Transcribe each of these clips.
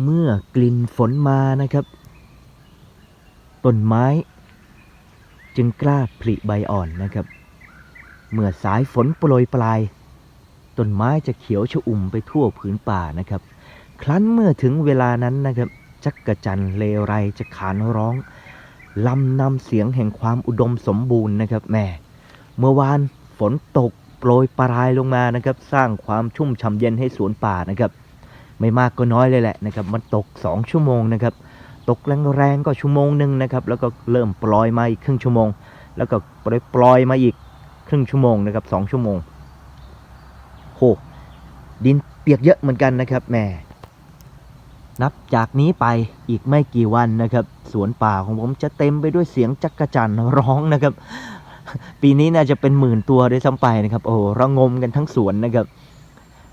เมื่อกลิ่นฝนมานะครับ ต้นไม้ จึงกล้าผลิใบอ่อนนะครับ เมื่อสายฝนโปรยปลายต้นไม้จะเขียวชอุ่มไปทั่วผืนป่านะครับ ครั้นเมื่อถึงเวลานั้นนะครับ จักกระจันเลไรจะขานร้องลำนำเสียงแห่งความอุดมสมบูรณ์นะครับแม่เมื่อวานฝนตกโปรยปลายลงมานะครับ สร้างความชุ่มฉ่ำเย็นให้สวนป่านะครับ ไม่มากก็น้อยเลยแหละนะครับมันตก 2 ชั่วโมงนะครับตกแรงๆก็ชั่วโมงหนึ่งนะครับแล้วก็เริ่มปล่อยมาอีกครึ่งชั่วโมง แล้วก็ปล่อยปล่อยมาอีกครึ่งชั่วโมงนะครับสองชั่วโมงโหดินเปียกเยอะเหมือนกันนะครับแหม่นับจากนี้ไปอีกไม่กี่วันนะครับ สวนป่าของผมจะเต็มไปด้วยเสียงจักกะจันร้องนะครับ ปีนี้น่าจะเป็นหมื่นตัวด้วยซ้ำไปนะครับ โอ้ระงมกันทั้งสวนนะครับ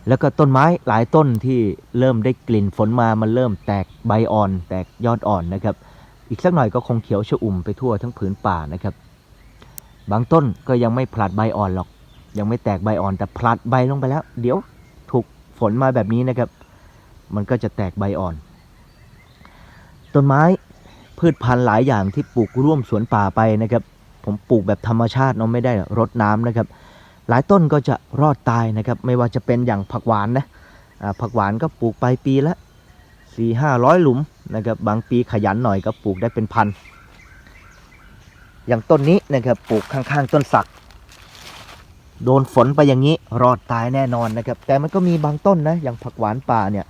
แล้วก็ต้นไม้หลายต้นที่เริ่มได้กลิ่นฝนมามันเริ่มแตกใบอ่อน แตกยอดอ่อนนะครับ อีกสักหน่อยก็คงเขียวชอุ่มไปทั่วทั้งผืนป่านะครับ บางต้นก็ยังไม่ผลัดใบอ่อนหรอก ยังไม่แตกใบอ่อนแต่ผลัดใบลงไปแล้ว เดี๋ยวถูกฝนมาแบบนี้นะครับ มันก็จะแตกใบอ่อน ต้นไม้พืชพันธุ์หลายอย่างที่ปลูกร่วมสวนป่าไปนะครับ ผมปลูกแบบธรรมชาติเนาะไม่ได้รดน้ำนะครับ หลายต้นก็จะรอดตายนะครับ ไม่ว่าจะเป็นอย่างผักหวานนะผักหวานก็ปลูกไปปีละสี่ห้าร้อยหลุมนะครับบางปีขยันหน่อยก็ปลูกได้เป็นพัน อย่างต้นนี้นะครับปลูกข้างๆ ต้นสัก โดนฝนไปอย่างนี้รอดตายแน่นอนนะครับ แต่มันก็มีบางต้นนะอย่างผักหวานป่าเนี่ย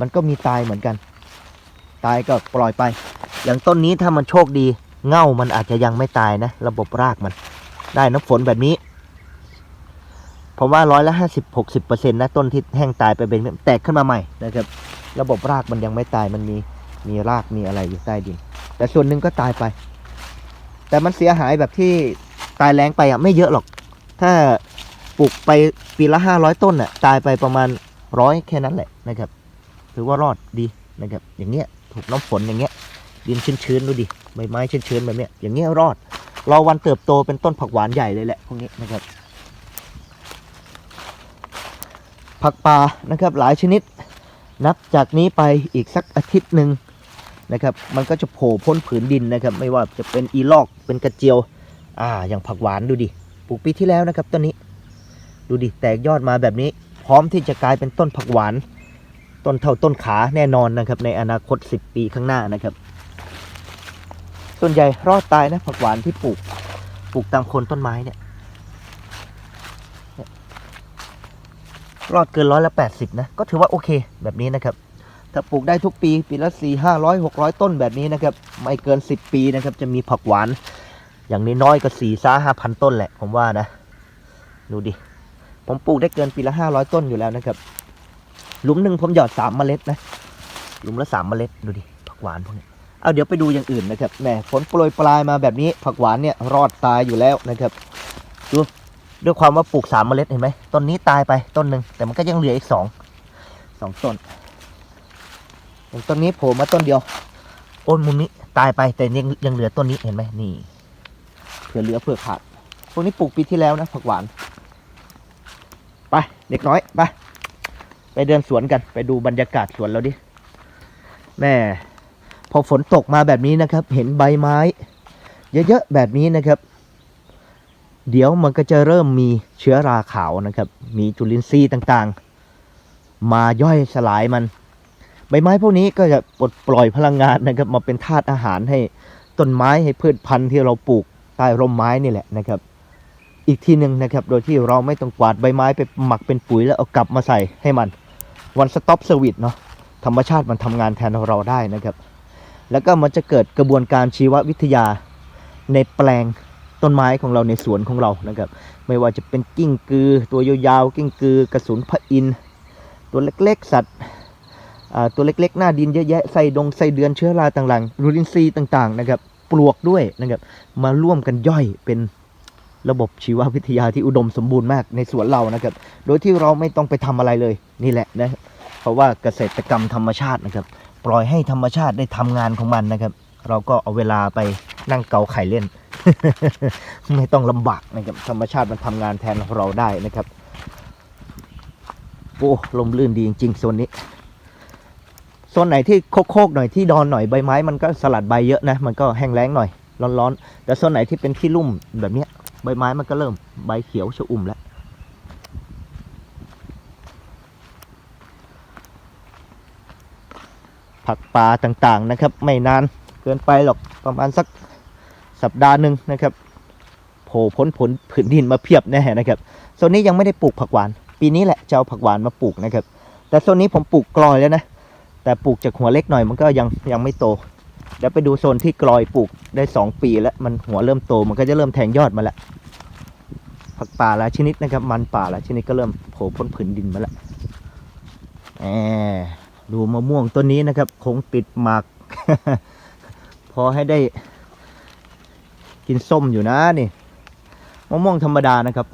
มันก็มีตายเหมือนกัน ตายก็ปล่อยไป อย่างต้นนี้ถ้ามันโชคดีเง่ามันอาจจะยังไม่ตายนะ ระบบรากมัน ได้น้ำฝนแบบนี้ ผมว่าร้อยละห้าสิบหกสิบเปอร์เซ็นต์นะต้นที่แห้งตายไปเป็นแตกขึ้นมาใหม่นะครับ ระบบรากมันยังไม่ตายมันมีมีรากมีอะไรอยู่ใต้ดิน แต่ส่วนหนึ่งก็ตายไป แต่มันเสียหายแบบที่ตายแรงไปอะไม่เยอะหรอก ถ้าปลูกไปปีละห้าร้อยต้นอะตายไปประมาณร้อยแค่นั้นแหละนะครับถือว่ารอดดีนะครับ อย่างเงี้ยถูกน้ำฝนอย่างเงี้ย ดินชื้นๆดูดิใบไม้ชื้นๆแบบเนี้ยอย่างเงี้ยรอดรอวันเติบโตเป็นต้นผักหวานใหญ่เลยแหละพวกนี้นะครับ ผักป่านะครับหลายชนิด นับจากนี้ไปอีกสักอาทิตย์หนึ่งนะครับ มันก็จะโผล่พ้นผืนดินนะครับ ไม่ว่าจะเป็นอีลอกเป็นกระเจียว อ่า อย่างผักหวานดูดิปลูกปีที่แล้วนะครับต้นนี้ ดูดิแตกยอดมาแบบนี้ พร้อมที่จะกลายเป็นต้นผักหวาน ต้นเท่าต้นขาแน่นอนนะครับ ในอนาคต 10 ปีข้างหน้านะครับ ส่วนใหญ่รอดตายนะผักหวานที่ปลูกปลูกตามคนต้นไม้เนี่ย รอดเกินร้อยละแปดสิบนะ ก็ถือว่าโอเคแบบนี้นะครับ ถ้าปลูกได้ทุกปี ปีละสี่ห้าร้อยหกร้อยต้นแบบนี้นะครับ ไม่เกินสิบปีนะครับ จะมีผักหวาน อย่างน้อยๆก็สี่ซ่าห้าพันต้นแหละ ผมว่านะ ดูดิ ผมปลูกได้เกินปีละห้าร้อยต้นอยู่แล้วนะครับ หลุมหนึ่งผมหยอดสามเมล็ดนะ หลุมละสามเมล็ด ดูดิ ผักหวานพวกนี้เอาเดี๋ยวไปดูอย่างอื่นนะครับ แหมฝนโปรยปลายมาแบบนี้ ผักหวานเนี่ยรอดตายอยู่แล้วนะครับ ดู ด้วยความว่าปลูกสามเมล็ดเห็นไหมต้นนี้ตายไปต้นหนึ่งแต่มันก็ยังเหลืออีกสองสองต้นอย่างต้นนี้โผล่มาต้นเดียวโอนมุมนี้ตายไปแต่ยังยังเหลือต้นนี้เห็นไหมนี่เผื่อเหลือเผื่อขาดพวกนี้ปลูกปีที่แล้วนะผักหวานไปเด็กน้อยไปไปเดินสวนกันไปดูบรรยากาศสวนเราดิแม่พอฝนตกมาแบบนี้นะครับ เห็นใบไม้ เยอะๆแบบนี้นะครับ เดี๋ยวมันก็จะเริ่มมีเชื้อราขาวนะครับ มีจุลินทรีย์ต่างๆ มาย่อยสลายมันใบไม้พวกนี้ก็จะปลดปล่อยพลังงานนะครับ มาเป็นธาตุอาหารให้ต้นไม้ให้พืชพันธุ์ที่เราปลูกใต้ร่มไม้นี่แหละนะครับ อีกทีหนึ่งนะครับ โดยที่เราไม่ต้องกวาดใบไม้ไปหมักเป็นปุ๋ยแล้วเอากลับมาใส่ให้มันวันสต็อปเซอร์วิสเนาะธรรมชาติมันทำงานแทนเราได้นะครับ แล้วก็มันจะเกิดกระบวนการชีววิทยาในแปลง ต้นไม้ของเราในสวนของเรานะครับ ไม่ว่าจะเป็นกิ้งกือ ตัวยาวๆกิ้งกือกระสุนพระอินตัวเล็กๆ สัตว์ตัวเล็กๆ หน้าดินเยอะแยะไส้ดงไส้เดือนเชื้อราต่างๆรูลินทรีต่างๆนะครับปลวกด้วยนะครับมาร่วมกันย่อยเป็นระบบชีววิทยาที่อุดมสมบูรณ์มากในสวนเรานะครับ โดยที่เราไม่ต้องไปทำอะไรเลยนี่แหละนะเพราะว่าเกษตรกรรมธรรมชาตินะครับ ปล่อยให้ธรรมชาติได้ทำงานของมันนะครับ เราก็เอาเวลาไปนั่งเกาไข่เล่น ไม่ต้องลำบากนะครับธรรมชาติมันทำงานแทนเราได้นะครับโอ้ลมลื่นดีจริงๆโซนนี้โซนไหนที่โคกๆหน่อยที่ดอนหน่อยใบไม้มันก็สลัดใบเยอะนะ มันก็แห้งแล้งหน่อยร้อนๆ แต่โซนไหนที่เป็นที่ลุ่มแบบเนี้ยใบไม้มันก็เริ่มใบเขียวชอุ่มแล้วผักป่าต่างๆนะครับ ไม่นานเกินไปหรอกประมาณสัก สัปดาห์หนึ่งนะครับโผล่พ้นผลผืนดินมาเพียบแน่นะครับโซนนี้ยังไม่ได้ปลูกผักหวาน ปีนี้แหละจะเอาผักหวานมาปลูกนะครับ แต่โซนนี้ผมปลูกกลอยแล้วนะแต่ปลูกจากหัวเล็กหน่อยมันก็ยังยังไม่โตเดี๋ยวไปดูโซนที่กลอยปลูกได้สองปีแล้วมันหัวเริ่มโตมันก็จะเริ่มแทงยอดมาแล้วผักป่าลายชนิดนะครับ มันป่าลายชนิดก็เริ่มโผล่พ้นผืนดินมาแล้วแหมดูมะม่วงต้นนี้นะครับ คงติดหมาก พอให้ได้ กินส้มอยู่นะนี่มะม่วงธรรมดานะครับ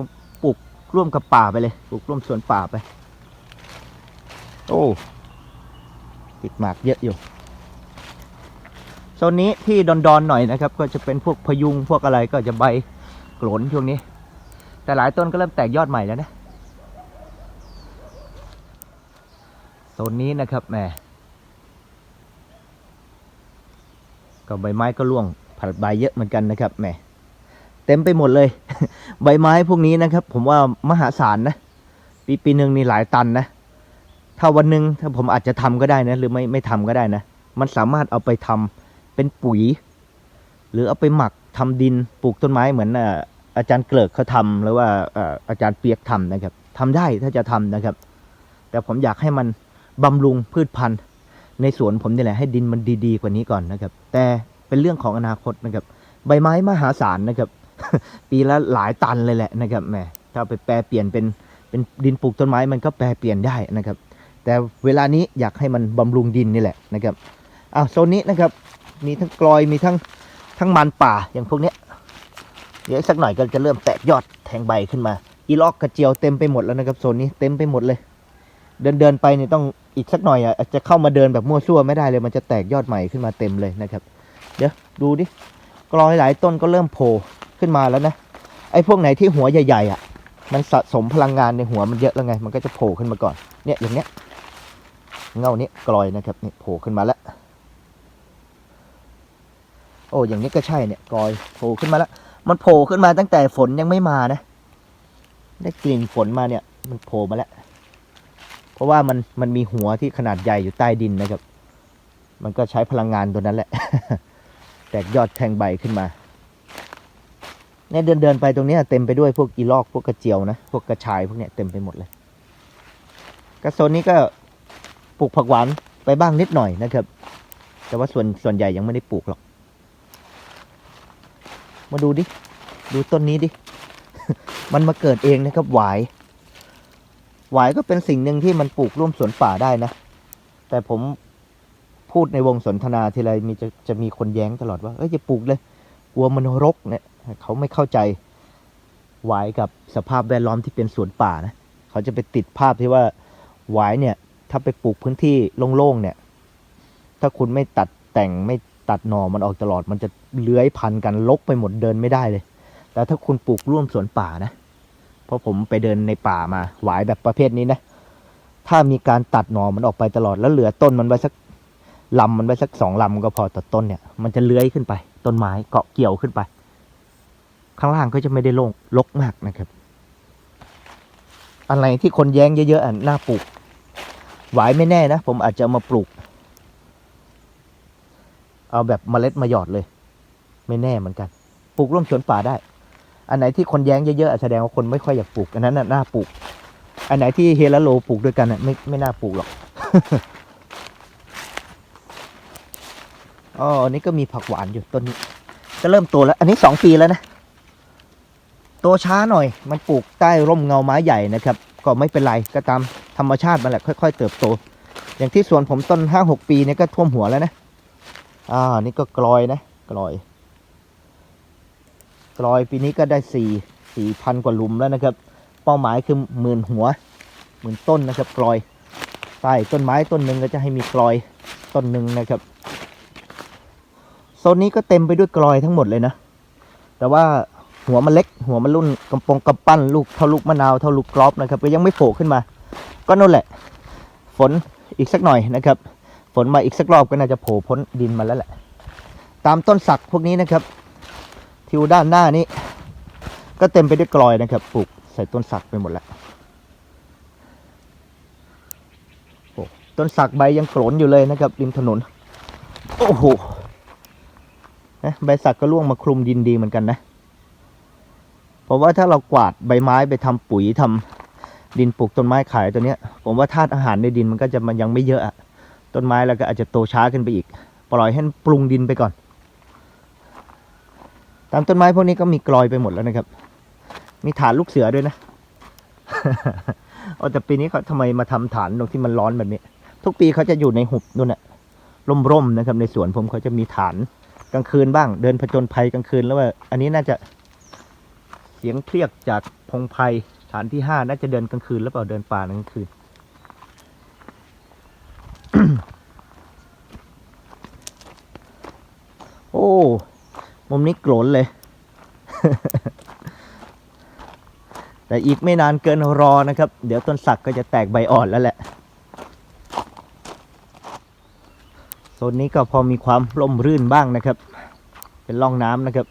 ปลูกร่วมกับป่าไปเลยปลูกร่วมสวนป่าไป โอ้ติดหมากเยอะอยู่โซนนี้ที่ดอนๆหน่อยนะครับ ก็จะเป็นพวกพยุงพวกอะไรก็จะใบโกรนช่วงนี้ แต่หลายต้นก็เริ่มแตกยอดใหม่แล้วนะโซนนี้นะครับแหมก็ใบไม้ก็ร่วง ผลัดใบเยอะเหมือนกันนะครับแหมเต็มไปหมดเลย ใบไม้พวกนี้นะครับ ผมว่ามหาศาลนะปีปีหนึ่งนี่หลายตันนะถ้าวันหนึ่งถ้าผมอาจจะทำก็ได้นะ หรือไม่ไม่ทำก็ได้นะ มันสามารถเอาไปทำเป็นปุ๋ย หรือเอาไปหมักทำดินปลูกต้นไม้เหมือนอ่ออาจารย์เกลิกเขาทำหรือว่าเอ่ออาจารย์เปียกทำนะครับทำได้ถ้าจะทำนะครับ แต่ผมอยากให้มันบำรุงพืชพันธุ์ในสวนผมนี่แหละให้ดินมันดีๆกว่านี้ก่อนนะครับ แต่ เป็นเรื่องของอนาคตนะครับ ใบไม้มหาศาลนะครับ ปีละหลายตันเลยแหละนะครับแหมถ้าไปแปลเปลี่ยนเป็นเป็นดินปลูกต้นไม้มันก็แปลเปลี่ยนได้นะครับ แต่เวลานี้อยากให้มันบำรุงดินนี่แหละนะครับอ้าวโซนนี้นะครับมีทั้งกลอยมีทั้งทั้งมันป่าอย่างพวกเนี้ยเดี๋ยวอีกสักหน่อยก็จะเริ่มแตกยอดแทงใบขึ้นมา อีลอกกระเจียวเต็มไปหมดแล้วนะครับโซนนี้เต็มไปหมดเลย เดินเดินไปเนี่ยต้องอีกสักหน่อยอะอาจจะเข้ามาเดินแบบมั่วซั่วไม่ได้เลย มันจะแตกยอดใหม่ขึ้นมาเต็มเลยนะครับ เดี๋ยวดูดิกลอยหลายต้นก็เริ่มโผล่ขึ้นมาแล้วนะ ไอ้พวกไหนที่หัวใหญ่ๆอะ มันสะสมพลังงานในหัวมันเยอะแล้วไง มันก็จะโผล่ขึ้นมาก่อน เนี่ยอย่างเนี้ย เงาเนี้ยกลอยนะครับนี่โผล่ขึ้นมาแล้ว โอ้อย่างนี้ก็ใช่เนี่ยกลอยโผล่ขึ้นมาแล้ว มันโผล่ขึ้นมาตั้งแต่ฝนยังไม่มานะ ได้กลิ่นฝนมาเนี่ย มันโผล่มาแล้ว เพราะว่ามันมันมีหัวที่ขนาดใหญ่อยู่ใต้ดินนะครับ มันก็ใช้พลังงานตัวนั้นแหละ แตกยอดแทงใบขึ้นมาเนี่ยเดินเดินไปตรงนี้เต็มไปด้วยพวกอีลอกพวกกระเจียวนะพวกกระชายพวกเนี้ยเต็มไปหมดเลยกระโซนนี้ก็ปลูกผักหวานไปบ้างนิดหน่อยนะครับ แต่ว่าส่วนส่วนใหญ่ยังไม่ได้ปลูกหรอก มาดูดิ ดูต้นนี้ดิ มันมาเกิดเองนะครับหวายหวายก็เป็นสิ่งหนึ่งที่มันปลูกร่วมสวนป่าได้นะ แต่ผม พูดในวงสนทนาทีไรมีจะจะมีคนแย้งตลอดว่าเอ้ยจะปลูกเลยกลัวมันรกเนี่ยเขาไม่เข้าใจหวายกับสภาพแวดล้อมที่เป็นสวนป่านะเขาจะไปติดภาพที่ว่าหวายเนี่ยถ้าไปปลูกพื้นที่โล่งๆเนี่ย ถ้าคุณไม่ตัดแต่งไม่ตัดหน่อมันออกตลอด มันจะเลื้อยพันกันลกไปหมดเดินไม่ได้เลย แต่ถ้าคุณปลูกร่วมสวนป่านะ เพราะผมไปเดินในป่ามาหวายแบบประเภทนี้นะ ถ้ามีการตัดหน่อมันออกไปตลอดแล้วเหลือต้นมันไว้สัก ลำมันไว้สักสองลำก็พอต่อต้นเนี่ย มันจะเลื้อยขึ้นไป ต้นไม้เกาะเกี่ยวขึ้นไป ข้างล่างก็จะไม่ได้โล่งลกมากนะครับ อะไรที่คนแย้งเยอะๆอะน่าปลูกหวายไม่แน่นะ ผมอาจจะมาปลูก เอาแบบเมล็ดมาหยอดเลย ไม่แน่เหมือนกัน ปลูกร่วมสวนป่าได้ อันไหนที่คนแย้งเยอะๆอะแสดงว่าคนไม่ค่อยอยากปลูก อันนั้นน่ะน่าปลูก อันไหนที่เฮลโลปลูกด้วยกันอะไม่ไม่น่าปลูกหรอก อ๋ออันนี้ก็มีผักหวานอยู่ต้นนี้จะเริ่มโตแล้ว อันนี้สองปีแล้วนะ โตช้าหน่อย มันปลูกใต้ร่มเงาไม้ใหญ่นะครับ ก็ไม่เป็นไร ก็ตามธรรมชาติมันแหละค่อย ๆ เติบโต อย่างที่สวนผมต้นห้าหกปีเนี่ยก็ท่วมหัวแล้วนะ อ่า นี่ก็กลอยนะ กลอย กลอยปีนี้ก็ได้สี่สี่พันกว่าลุมแล้วนะครับ เป้าหมายคือหมื่นหัวหมื่นต้นนะครับกลอย ใต้ต้นไม้ต้นหนึ่งก็จะให้มีกลอยต้นหนึ่งนะครับ ซนนี้ก็เต็มไปด้วยกลอยทั้งหมดเลยนะ แต่ว่าหัวมันเล็ก หัวมันรุ่นกำปงกำปั้นลูกเท่าลูกมะนาวเท่าลูกกรอบนะครับ ก็ยังไม่โผล่ขึ้นมา ก็นั่นแหละ ฝนอีกสักหน่อยนะครับ ฝนมาอีกสักรอบก็น่าจะโผล่พ้นดินมาแล้วแหละ ตามต้นสักพวกนี้นะครับ ทิวด้านหน้านี้ ก็เต็มไปด้วยกลอยนะครับ ปลูกใส่ต้นสักไปหมดแล้วโอ้ต้นสักใบยังโกรนอยู่เลยนะครับริมถนน โอ้โห นะใบสักก็ร่วงมาคลุมดินดีเหมือนกันนะเพราะว่าถ้าเรากวาดใบไม้ไปทำปุ๋ยทำดินปลูกต้นไม้ขายตัวเนี้ย ผมว่าธาตุอาหารในดินมันก็จะมันยังไม่เยอะอะต้นไม้แล้วก็อาจจะโตช้าขึ้นไปอีก ปล่อยให้มันปรุงดินไปก่อน ตามต้นไม้พวกนี้ก็มีกลอยไปหมดแล้วนะครับ มีฐานลูกเสือด้วยนะเอาแต่ปีนี้เขาทำไมมาทำฐานตรงที่มันร้อนแบบนี้ ทุกปีเขาจะอยู่ในหุบนู่นน่ะร่มๆนะครับ ในสวนผมเขาจะมีฐาน กลางคืนบ้าง เดินผจญภัยกลางคืนแล้วว่าอันนี้น่าจะเสียงเครียกจากพงไพรฐานที่ห้าน่าจะเดินกลางคืนหรือเปล่าเดินป่ากลางคืน โอ้ มุมนี้โกรนเลย แต่อีกไม่นานเกินรอนะครับ เดี๋ยวต้นสักก็จะแตกใบอ่อนแล้วแหละ โซนนี้ก็พอมีความร่มรื่นบ้างนะครับ เป็นร่องน้ำนะครับ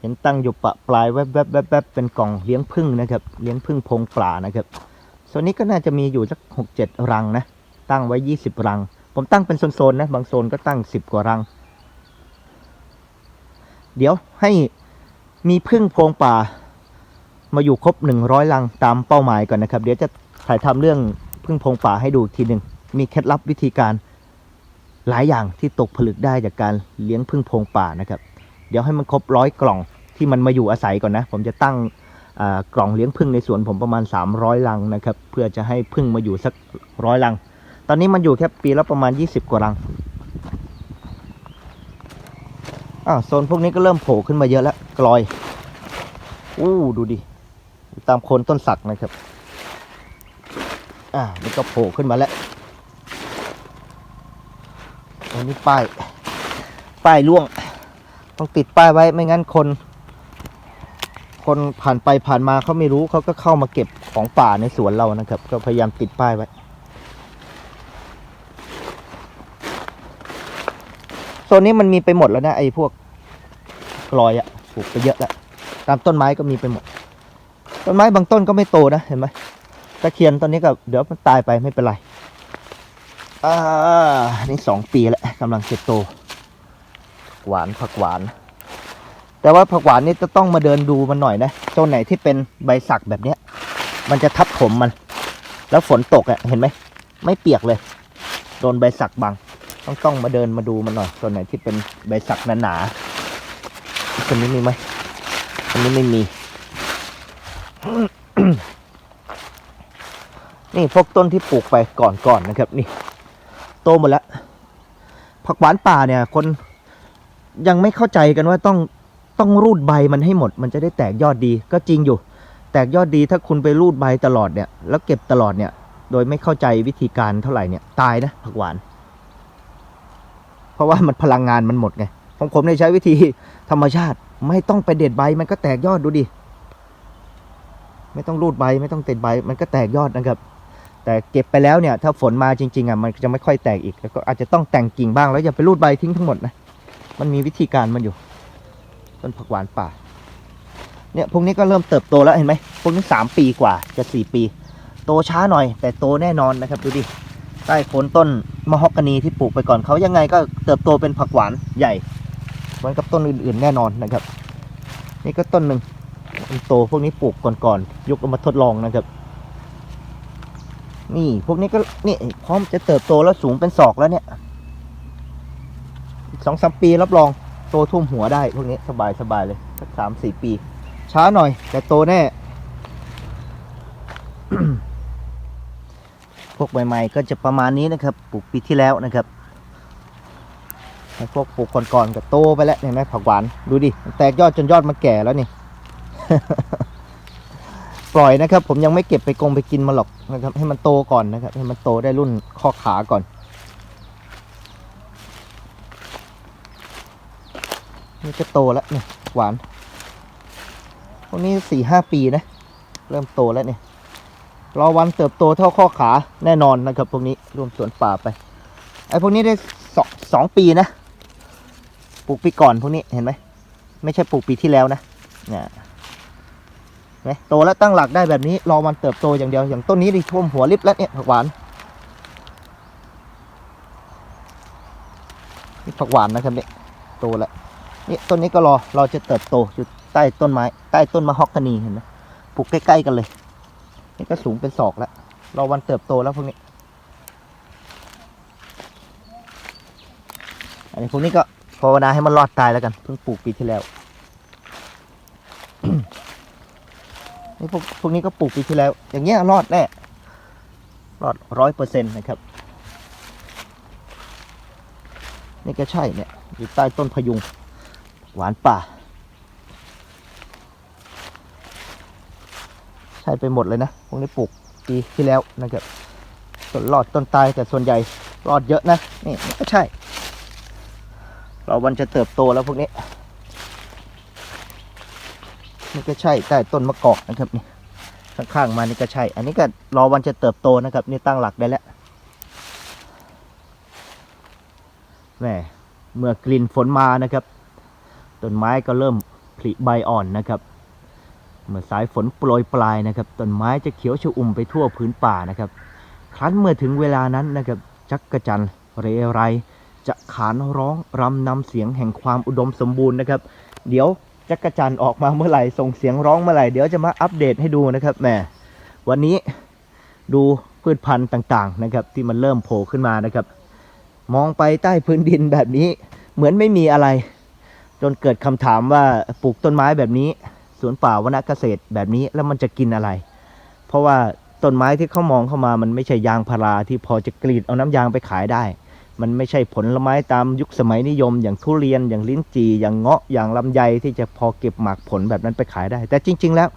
เห็นตั้งอยู่ปะปลายแวบๆแวบๆแวบเป็นกล่องเลี้ยงพึ่งนะครับ เลี้ยงพึ่งพงปลานะครับโซนนี้ก็น่าจะมีอยู่สักหกเจ็ดรังนะ ตั้งไว้ยี่สิบรัง ผมตั้งเป็นโซนๆนะ บางโซนก็ตั้งสิบกว่ารัง เดี๋ยวให้มีพึ่งพงป่า มาอยู่ครบหนึ่งร้อยรังตามเป้าหมายก่อนนะครับ เดี๋ยวจะถ่ายทำเรื่องพึ่งพงป่าให้ดูทีหนึ่งมีเคล็ดลับวิธีการ หลายอย่างที่ตกผลึกได้จากการเลี้ยงพึ่งโพงป่านะครับ เดี๋ยวให้มันครบร้อยกล่องที่มันมาอยู่อาศัยก่อนนะ ผมจะตั้งกล่องเลี้ยงพึ่งในสวนผมประมาณ 300รังนะครับ เพื่อจะให้พึ่งมาอยู่สักร้อยรัง ตอนนี้มันอยู่แค่ปีละประมาณ 20 กว่ารังอ่าโซนพวกนี้ก็เริ่มโผล่ขึ้นมาเยอะแล้วกลอยอู้ดูดิตามโคนต้นสักนะครับ อ่านี่ก็โผล่ขึ้นมาแล้ว อันนี้ป้าย ป้ายล่วง ต้องติดป้ายไว้ไม่งั้นคน คนผ่านไปผ่านมาเขาไม่รู้เขาก็เข้ามาเก็บของป่าในสวนเรานะครับ ก็พยายามติดป้ายไว้โซนนี้มันมีไปหมดแล้วนะไอ้พวกกลอยอะปลูกไปเยอะแล้วตามต้นไม้ก็มีไปหมด ต้นไม้บางต้นก็ไม่โตนะเห็นไหมตะเคียนต้นนี้ก็เดี๋ยวมันตายไปไม่เป็นไร อ่านี่สองปีแล้วกำลังจะโตหวานผักหวาน แต่ว่าผักหวานนี่จะต้องมาเดินดูมันหน่อยนะโซนไหนที่เป็นใบสักแบบเนี้ย มันจะทับถมมัน แล้วฝนตกอะเห็นไหมไม่เปียกเลย โดนใบสักบัง ต้องต้องมาเดินมาดูมันหน่อยตัวไหนที่เป็นใบสักหนาๆตัวนี้มีไหมตัวนี้ไม่มีนี่พวกต้นที่ปลูกไปก่อนๆนะครับ นี่ โตหมดแล้ว ผักหวานป่าเนี่ย คนยังไม่เข้าใจกันว่าต้องต้องรูดใบมันให้หมด มันจะได้แตกยอดดีก็จริงอยู่ แตกยอดดีถ้าคุณไปรูดใบตลอดเนี่ย แล้วเก็บตลอดเนี่ย โดยไม่เข้าใจวิธีการเท่าไหร่เนี่ยตายนะผักหวาน เพราะว่ามันพลังงานมันหมดไงของผมเนี่ยใช้วิธีธรรมชาติ ไม่ต้องไปเด็ดใบมันก็แตกยอดดูดิไม่ต้องรูดใบไม่ต้องเด็ดใบ มันก็แตกยอดนะครับ แต่เก็บไปแล้วเนี่ยถ้าฝนมาจริงๆอะมันจะไม่ค่อยแตกอีกแล้วก็อาจจะต้องแต่งกิ่งบ้างแล้วอย่าไปรูดใบทิ้งทั้งหมดนะมันมีวิธีการมันอยู่ ต้นผักหวานป่า เนี่ยพวกนี้ก็เริ่มเติบโตแล้วเห็นไหมพวกนี้สามปีกว่าจะสี่ปี โตช้าหน่อย แต่โตแน่นอนนะครับดูดิใต้โคนต้นมะฮอกกานีที่ปลูกไปก่อนเขายังไงก็เติบโตเป็นผักหวานใหญ่เหมือนกับต้นอื่นๆแน่นอนนะครับ นี่ก็ต้นหนึ่งโตพวกนี้ปลูกก่อนๆยกเอามาทดลองนะครับ นี่พวกนี้ก็นี่พร้อมจะเติบโตแล้วสูงเป็นศอกแล้วเนี่ยสองสามปีรับรองโตท่วมหัวได้ พวกนี้สบายสบายเลยสักสามสี่ปี ช้าหน่อย แต่โตแน่ พวกใหม่ๆก็จะประมาณนี้นะครับปลูกปีที่แล้วนะครับพวกปลูกก่อนๆก็โตไปแล้วเห็นไหมผักหวานดูดิแตกยอดจนยอดมันแก่แล้วนี่ ปล่อยนะครับ ผมยังไม่เก็บไปกงไปกินมาหรอกนะครับ ให้มันโตก่อนนะครับ ให้มันโตได้รุ่นข้อขาก่อน นี่จะโตแล้วเนี่ยหวานพวกนี้สี่ห้าปีนะ เริ่มโตแล้วเนี่ยรอวันเติบโตเท่าข้อขาแน่นอนนะครับ พวกนี้รวมสวนป่าไปไอ้พวกนี้ได้สองสองปีนะปลูกปีก่อนพวกนี้เห็นไหมไม่ใช่ปลูกปีที่แล้วนะเนี่ย นไหมโตแล้วตั้งหลักได้แบบนี้รอมันเติบโตอย่างเดียวอย่างต้นนี้ดิท่วมหัวริบแล้วเนี่ยผักหวานนี่ผักหวานนะครับเนี่ยโตแล้วนี่ต้นนี้ก็รอรอจะเติบโตอยู่ใต้ต้นไม้ใต้ต้นมะฮอกกานีเห็นไหมปลูกใกล้ๆกันเลย นี่ก็สูงเป็นศอกแล้วรอวันเติบโตแล้วพวกนี้ อันนี้พวกนี้ก็ภาวนาให้มันรอดตายแล้วกันเพิ่งปลูกปีที่แล้ว นี่พวกพวกนี้ก็ปลูกปีที่แล้ว อย่างเงี้ยรอดแน่รอดร้อยเปอร์เซ็นต์นะครับ นี่ก็ใช่เนี่ยอยู่ใต้ต้นพยุง หวานป่า ใช่ไปหมดเลยนะพวกนี้ปลูกปีที่แล้วนะครับส่วนรอดต้นตายแต่ส่วนใหญ่รอดเยอะนะนี่นี่ก็ใช่ เราวันจะเติบโตแล้วพวกนี้ นี่ก็ใช่ใต้ต้นมะกอกนะครับนี่ข้างๆมานี่ก็ใช่ อันนี้ก็รอวันจะเติบโตนะครับ นี่ตั้งหลักได้แล้วแหมเมื่อกลิ่นฝนมานะครับต้นไม้ก็เริ่มผลิใบอ่อนนะครับ เมื่อสายฝนโปรยปลายนะครับต้นไม้จะเขียวชอุ่มไปทั่วพื้นป่านะครับ ครั้นเมื่อถึงเวลานั้นนะครับ จักกระจันทร์เรไร จะขานร้องรำนำเสียงแห่งความอุดมสมบูรณ์นะครับ เดี๋ยว จักรจันทร์ออกมาเมื่อไหร่ส่งเสียงร้องเมื่อไหร่เดี๋ยวจะมาอัปเดตให้ดูนะครับแหมวันนี้ดูพืชพันธุ์ต่างๆนะครับที่มันเริ่มโผล่ขึ้นมานะครับ มองไปใต้พื้นดินแบบนี้เหมือนไม่มีอะไร จนเกิดคำถามว่าปลูกต้นไม้แบบนี้สวนป่าวนเกษตรแบบนี้แล้วมันจะกินอะไร เพราะว่าต้นไม้ที่เขามองเข้ามามันไม่ใช่ยางพาราที่พอจะกรีดเอาน้ำยางไปขายได้ มันไม่ใช่ผลไม้ตามยุคสมัยนิยม อย่างทุเรียนอย่างลิ้นจี่อย่างเงาะอย่างลำไยที่จะพอเก็บหมากผลแบบนั้นไปขายได้ แต่จริง ๆ แล้ว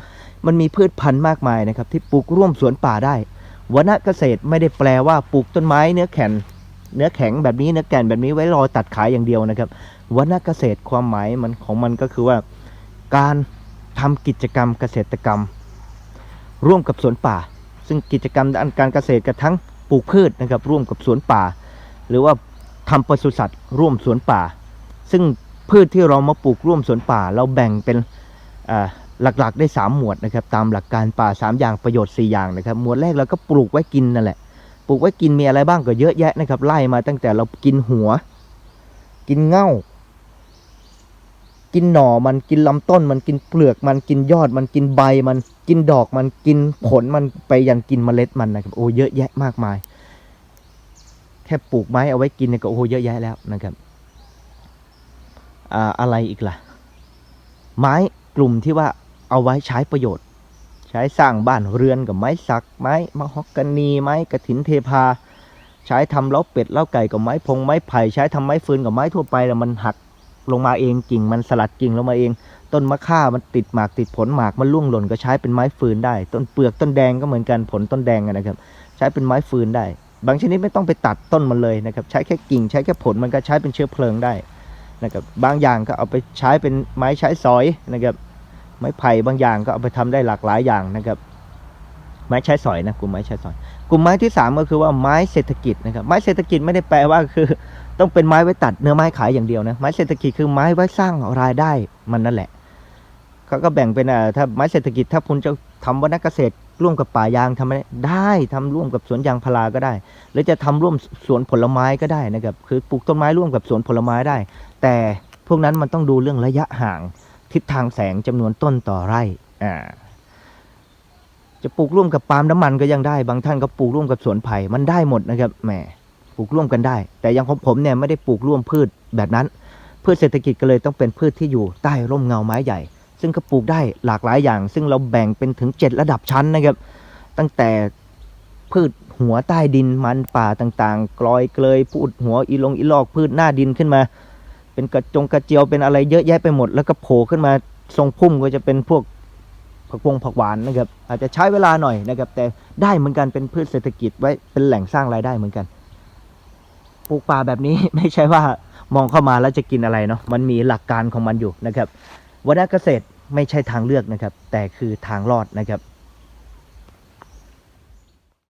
มันมีพืชพันธุ์มากมายนะครับที่ปลูกร่วมสวนป่าได้วนเกษตรไม่ได้แปลว่าปลูกต้นไม้เนื้อแข็งเนื้อแข็งแบบนี้เนื้อแก่นแบบนี้ไว้รอตัดขายอย่างเดียวนะครับวนเกษตรความหมายมันของมันก็คือว่าการทำกิจกรรมเกษตรกรรม ร่วมกับสวนป่า ซึ่งกิจกรรมด้านการเกษตรกับทั้งปลูกพืชนะครับร่วมกับสวนป่า หรือว่าทำปศุสัตว์ร่วมสวนป่า ซึ่งพืชที่เรามาปลูกร่วมสวนป่า เราแบ่งเป็นหลักๆ ได้ 3 หมวดนะครับตามหลักการป่า 3 อย่างประโยชน์ 4 อย่างนะครับหมวดแรกเราก็ปลูกไว้กินนั่นแหละปลูกไว้กินมีอะไรบ้างก็เยอะแยะนะครับไล่มาตั้งแต่เรากินหัว กินเง่า กินหน่อมันกินลำต้น มันกินเปลือกมันกินยอด มันกินใบมันกินดอกมันกินผลมันไปยันกินเมล็ดมันนะครับโอ้เยอะแยะมากมาย แค่ปลูกไม้เอาไว้กินก็โอ้โหเยอะแยะแล้วนะครับอ่าอะไรอีกล่ะ ไม้กลุ่มที่ว่าเอาไว้ใช้ประโยชน์ ใช้สร้างบ้านเรือนกับไม้สัก ไม้มะฮอกกานีไม้กระถินเทพา ใช้ทำเล้าเป็ดเล้าไก่กับไม้พงไม้ไผ่ใช้ทำไม้ฟืนกับไม้ทั่วไปแล้วมันหักลงมาเองกิ่งมันสลัดกิ่งลงมาเอง ต้นมะข่ามันติดหมากติดผลหมากมันร่วงหล่นก็ใช้เป็นไม้ฟืนได้ ต้นเปลือกต้นแดงก็เหมือนกันผลต้นแดงนะครับ ใช้เป็นไม้ฟืนได้ บางชนิดไม่ต้องไปตัดต้นมันเลยนะครับ ใช้แค่กิ่งใช้แค่ผลมันก็ใช้เป็นเชื้อเพลิงได้นะครับ บางอย่างก็เอาไปใช้เป็นไม้ใช้สอยนะครับ ไม้ไผ่บางอย่างก็เอาไปทำได้หลากหลายอย่างนะครับ ไม้ใช้สอยนะกลุ่มไม้ใช้สอย กลุ่มไม้ที่สามก็คือว่าไม้เศรษฐกิจนะครับ ไม้เศรษฐกิจไม่ได้แปลว่าคือ ต้องเป็นไม้ไว้ตัดเนื้อไม้ขายอย่างเดียวนะ ไม้เศรษฐกิจคือไม้ไว้สร้างรายได้มันนั่นแหละเขาก็แบ่งเป็นถ้าไม้เศรษฐกิจถ้าคุณจะทำวรรณเกษตร ร่วมกับป่ายางทำได้ได้ทำร่วมกับสวนยางพาราก็ได้ หรือจะทำร่วมสวนผลไม้ก็ได้นะครับ คือปลูกต้นไม้ร่วมกับสวนผลไม้ได้ แต่พวกนั้นมันต้องดูเรื่องระยะห่าง ทิศทางแสงจำนวนต้นต่อไร่อ่าจะปลูกร่วมกับปาล์มน้ำมันก็ยังได้ บางท่านก็ปลูกร่วมกับสวนไผ่มันได้หมดนะครับแหมปลูกร่วมกันได้ แต่อยังของผมเนี่ยไม่ได้ปลูกร่วมพืชแบบนั้น พืชเศรษฐกิจก็เลยต้องเป็นพืชที่อยู่ใต้ร่มเงาไม้ใหญ่ ซึ่งก็ปลูกได้หลากหลายอย่าง ซึ่งเราแบ่งเป็นถึง 7 ระดับชั้นนะครับ ตั้งแต่พืชหัวใต้ดินมันป่าต่างๆ กลอยเกลยพูดหัวอีลงอีลอกพืชหน้าดินขึ้นมา เป็นกระจงกระเจียวเป็นอะไรเยอะแยะไปหมด แล้วก็โผล่ขึ้นมาทรงพุ่มก็จะเป็นพวกผักวงผักหวานนะครับ อาจจะใช้เวลาหน่อยนะครับ แต่ได้เหมือนกันเป็นพืชเศรษฐกิจไว้เป็นแหล่งสร้างรายได้เหมือนกันปลูกป่าแบบนี้ไม่ใช่ว่ามองเข้ามาแล้วจะกินอะไรเนาะมันมีหลักการของมันอยู่นะครับ วรรณเกษตรไม่ใช่ทางเลือกนะครับ แต่คือทางรอดนะครับ